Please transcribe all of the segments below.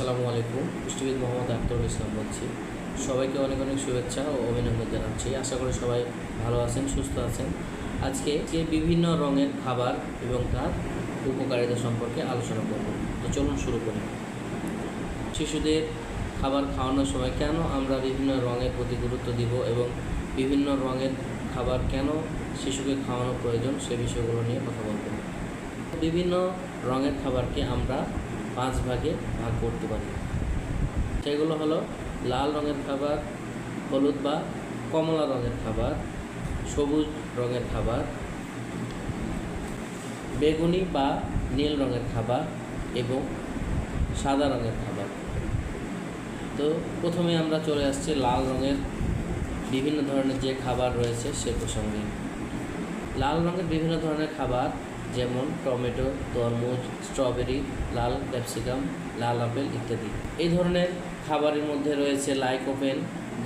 আসসালামু আলাইকুম। পুষ্টিবিদ মোহাম্মদ আখতারুল ইসলাম বলছি। সবাইকে অনেক অনেক শুভেচ্ছা ও অভিনন্দন জানাচ্ছি। আশা করি সবাই ভালো আছেন, সুস্থ আছেন। আজকে যে বিভিন্ন রঙের খাবার এবং তার উপকারিতা সম্পর্কে আলোচনা করব। তো চলুন শুরু করি। শিশুদের খাবার খাওয়ানোর সময় কেন আমরা বিভিন্ন রঙের প্রতি গুরুত্ব দিব এবং বিভিন্ন রঙের খাবার কেন শিশুকে খাওয়ানো প্রয়োজন সে বিষয়গুলো নিয়ে কথা বলব। বিভিন্ন রঙের খাবারকে আমরা পাঁচ ভাগে ভাগ করতে পারি। সেগুলো হলো লাল রঙের খাবার, হলুদ বা কমলা রঙের খাবার, সবুজ রঙের খাবার, বেগুনি বা নীল রঙের খাবার এবং সাদা রঙের খাবার। তো প্রথমে আমরা চলে আসছি লাল রঙের বিভিন্ন ধরনের যে খাবার রয়েছে সে প্রসঙ্গে। লাল রঙের বিভিন্ন ধরনের খাবার যেমন টমেটো, তরমুজ, স্ট্রবেরি, লাল ক্যাপসিকাম, লাল আপেল ইত্যাদি। এই ধরনের খাবারের মধ্যে রয়েছে লাইকোপেন,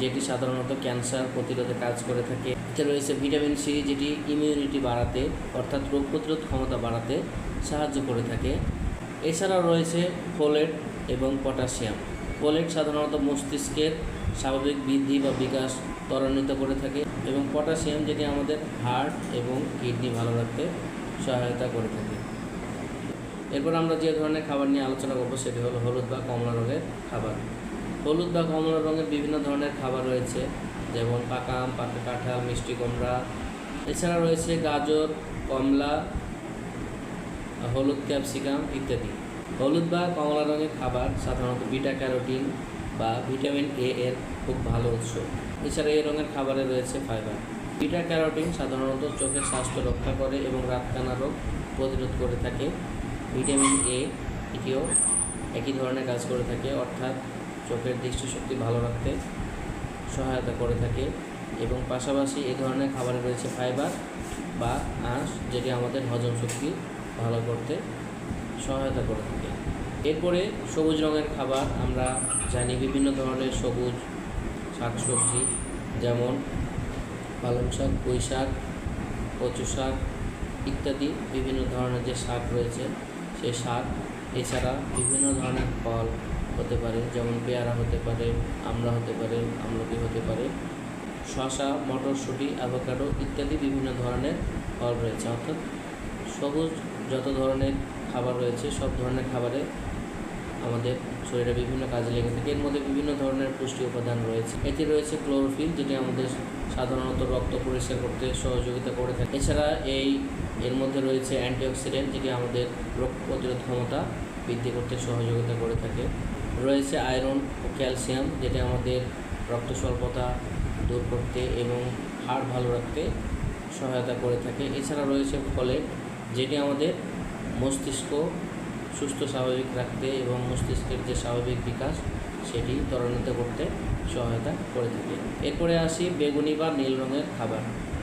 যেটি সাধারণত ক্যান্সার প্রতিরোধে কাজ করে থাকে। এতে রয়েছে ভিটামিন সি, যেটি ইমিউনিটি বাড়াতে, অর্থাৎ রোগ প্রতিরোধ ক্ষমতা বাড়াতে সাহায্য করে থাকে। এছাড়াও রয়েছে ফোলেট এবং পটাশিয়াম। ফোলেট সাধারণত মস্তিষ্কের স্বাভাবিক বৃদ্ধি বা বিকাশ ত্বরান্বিত করে থাকে এবং পটাশিয়াম, যেটি আমাদের হার্ট এবং কিডনি ভালো রাখতে সহায়তা করে থাকে। এরপর আমরা যে ধরনের খাবার নিয়ে আলোচনা করব সেটি হলো হলুদ বা কমলা রঙের খাবার। হলুদ বা কমলা রঙের বিভিন্ন ধরনের খাবার রয়েছে, যেমন পাকা আম পাকা কাঁঠাল, মিষ্টি কুমড়া। এছাড়া রয়েছে গাজর, কমলা, হলুদ ক্যাপসিকাম ইত্যাদি। হলুদ বা কমলা রঙের খাবার সাধারণত বিটা ক্যারোটিন বা ভিটামিন এ এর খুব ভালো উৎস। এছাড়া এই রঙের খাবারে রয়েছে ফাইবার। বিটা ক্যারোটিন সাধারণত চোখের স্বাস্থ্য রক্ষা করে এবং রাতকানা রোগ প্রতিরোধ করে থাকে। ভিটামিন এ এটিও একই ধরনের কাজ করে থাকে, অর্থাৎ চোখের দৃষ্টিশক্তি ভালো রাখতে সহায়তা করে থাকে এবং পাশাপাশি এ ধরনের খাবারে রয়েছে ফাইবার বা আঁশ, যেটি আমাদের হজম শক্তি ভালো করতে সহায়তা করে থাকে। এরপরে সবুজ রঙের খাবার আমরা জানি বিভিন্ন ধরনের সবুজ শাকসবজি, যেমন পালং শাক, পুঁই শাক, কচু শাক ইত্যাদি বিভিন্ন ধরনের যে শাক রয়েছে সেই শাক এছাড়া বিভিন্ন ধরনের ফল হতে পারে, যেমন পেয়ারা হতে পারে, আমড়া হতে পারে, আমলকি হতে পারে শশা মটরশুঁটি, অ্যাভোকাডো ইত্যাদি বিভিন্ন ধরনের ফল রয়েছে। অর্থাৎ সবুজ যত ধরনের খাবার রয়েছে, সব ধরনের খাবারে আমাদের শরীরে বিভিন্ন কাজে লেগে থাকে। এর মধ্যে বিভিন্ন ধরনের পুষ্টি উপাদান রয়েছে। এতে রয়েছে ক্লোরোফিল, যেটি আমাদের সাধারণত রক্ত পরিষ্কার করতে সহযোগিতা করে থাকে। এছাড়া এই, এর মধ্যে রয়েছে অ্যান্টিঅক্সিডেন্ট, যেটি আমাদের রোগ প্রতিরোধ ক্ষমতা বৃদ্ধি করতে সহযোগিতা করে থাকে। রয়েছে আয়রন ও ক্যালসিয়াম, যেটি আমাদের রক্ত স্বল্পতা দূর করতে এবং হাড় ভালো রাখতে সহায়তা করে থাকে। এছাড়া রয়েছে ফলেট যেটি আমাদের মস্তিষ্ক সুস্থ, স্বাভাবিক রাখতে এবং মস্তিষ্কের যে স্বাভাবিক বিকাশ, সেটি ত্বরান্বিত করতে সহায়তা করে থাকে। এরপরে আসি বেগুনি বা নীল রঙের খাবার।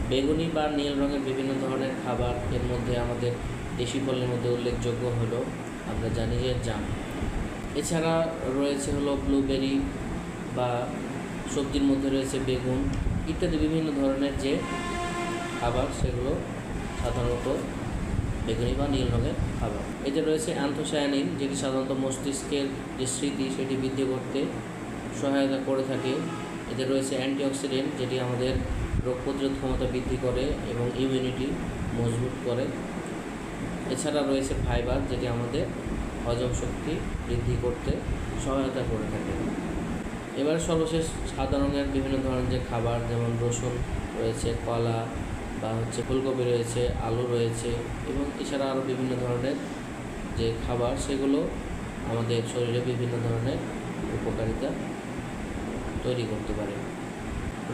বেগুনি বা নীল রঙের বিভিন্ন ধরনের খাবার, এর মধ্যে আমাদের দেশি ফলের মধ্যে উল্লেখযোগ্য হলো, আমরা জানি যে জাম। এছাড়া রয়েছে হলো ব্লুবেরি বা সবজির মধ্যে রয়েছে বেগুন, ইত্যাদি বিভিন্ন ধরনের যে খাবার, সেগুলো সাধারণত বেগুনি বা নীল রঙের খাবার এতে রয়েছে অ্যান্থোসায়ানিন যেটি সাধারণত মস্তিষ্কের যে স্মৃতি, সেটি বৃদ্ধি করতে সহায়তা করে থাকে। এতে রয়েছে অ্যান্টিঅক্সিডেন্ট, যেটি আমাদের রোগ প্রতিরোধ ক্ষমতা বৃদ্ধি করে এবং ইমিউনিটি মজবুত করে। এছাড়া রয়েছে ফাইবার যেটি আমাদের হজম শক্তি বৃদ্ধি করতে সহায়তা করে থাকে। এবার সর্বশেষ সাদা রঙের বিভিন্ন ধরনের যে খাবার, যেমন রসুন, রয়েছে কলা বা হচ্ছে ফুলকপি রয়েছে, আলু রয়েছে এবং এছাড়া আরও বিভিন্ন ধরনের যে খাবার, সেগুলো আমাদের শরীরে বিভিন্ন ধরনের উপকারিতা তৈরি করতে পারে।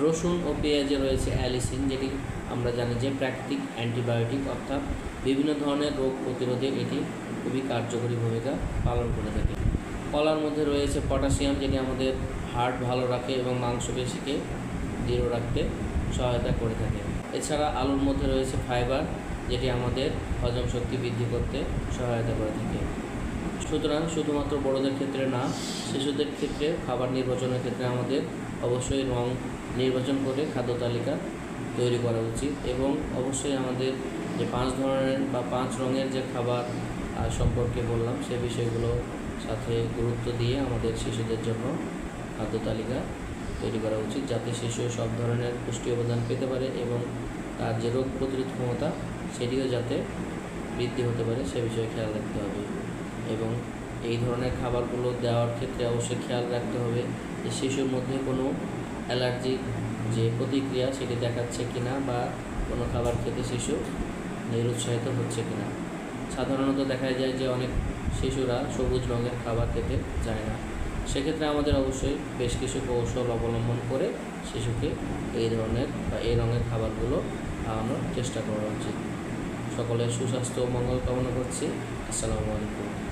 রসুন ও পেঁয়াজে রয়েছে অ্যালিসিন, যেটি আমরা জানি যে প্রাকৃতিক অ্যান্টিবায়োটিক, অর্থাৎ বিভিন্ন ধরনের রোগ প্রতিরোধে এটি খুবই কার্যকরী ভূমিকা পালন করে থাকে। কলার মধ্যে রয়েছে পটাশিয়াম, যেটি আমাদের হার্ট ভালো রাখে এবং মাংসপেশিকে দৃঢ় রাখতে সহায়তা করে থাকে। এছাড়া আলুর মধ্যে রয়েছে ফাইবার যেটি আমাদের হজম শক্তি বৃদ্ধি করতে সহায়তা করে থাকে। সুতরাং শুধুমাত্র বড়দের ক্ষেত্রে না, শিশুদের ক্ষেত্রে, খাবার নির্বাচনের ক্ষেত্রে আমাদের অবশ্যই রং নির্বাচন করে খাদ্য তালিকা তৈরি করা উচিত এবং অবশ্যই আমাদের যে পাঁচ ধরনের বা পাঁচ রঙের যে খাবার সম্পর্কে বললাম, সে বিষয়গুলো সাথে গুরুত্ব দিয়ে আমাদের শিশুদের জন্য খাদ্য তালিকা তৈরি করা উচিত যাতে শিশু সব ধরনের পুষ্টি অবদান পেতে পারে এবং তার যে রোগ প্রতিরোধ ক্ষমতা, সেটিও যাতে বৃদ্ধি হতে পারে, সে বিষয়ে খেয়াল রাখতে হবে। এবং এই ধরনের খাবারগুলো দেওয়ার ক্ষেত্রে অবশ্যই খেয়াল রাখতে হবে যে শিশুর মধ্যে কোনো অ্যালার্জিক যে প্রতিক্রিয়া সেটি দেখাচ্ছে কিনা বা কোনো খাবার খেতে শিশু নিরুৎসাহিত হচ্ছে কিনা। সাধারণত দেখা যায় যে অনেক শিশুরা সবুজ রঙের খাবার খেতে চায় না। সেক্ষেত্রে আমাদের অবশ্যই বেশ কিছু কৌশল অবলম্বন করে শিশুকে এই ধরনের বা এই রঙের খাবারগুলো খাওয়ানোর চেষ্টা করা উচিত। সকলের সুস্বাস্থ্য ও মঙ্গল কামনা করছি। আসসালামু আলাইকুম।